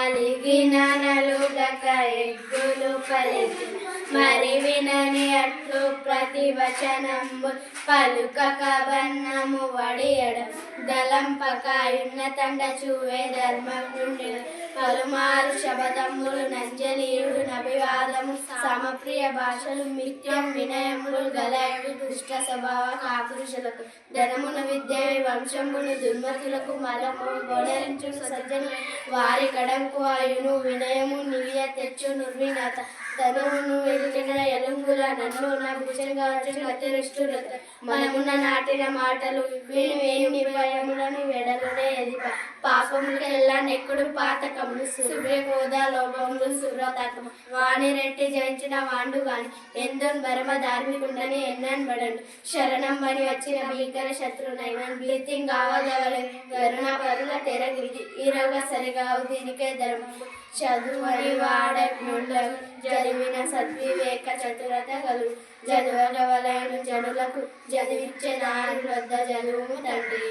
అలిగిన నలుగక ఎగ్గులు పలికిన మరి వినని అట్లు ప్రతి వచనము పలుకక బన్నము వడియడ దలంపకాయున్న తండ చూవే ధర్మం పలుమారు శబదములు నంజలీయుడు నభివాదము. సమప్రియ భాషలు మిత్యం వినయములు గలయుడు దుష్ట స్వభావ కాపురుషులకు. ధనమున విద్య వంశమును దుర్మతులకు మలము గొడరించు సజ్జను. వారి కడంకు ఆయును వినయము నివియ తెచ్చు నిర్వినత. తనువును వెలిగిన ఎలుంగుల నన్ను నా భుజంగా అతిరిష్టుల మనమున్న నాటిన మాటలు విను వేణి భయములను వెడలనే ఎదిప. పాపములకెల్లా నెక్కుడు పాతకములు సూర్య హోదా లోభములు సురతకము. వాణి రెట్టి జయించిన వాండు గాని ఎందన్ బరమ ధార్మికుండని ఎన్నన్ బడను. శరణం మరి వచ్చిన భీకర శత్రునైన బ్లీతింగ్ కావగవలే కరుణ తెరగిరి ఇరవ సరిగావు దీనికే ధర్మము చదువని వాడనుండ జరిమిన సద్వివేక చతురత కలు వలైన జనులకు చదివించే నారి వద్ద చదువు తండ్రి.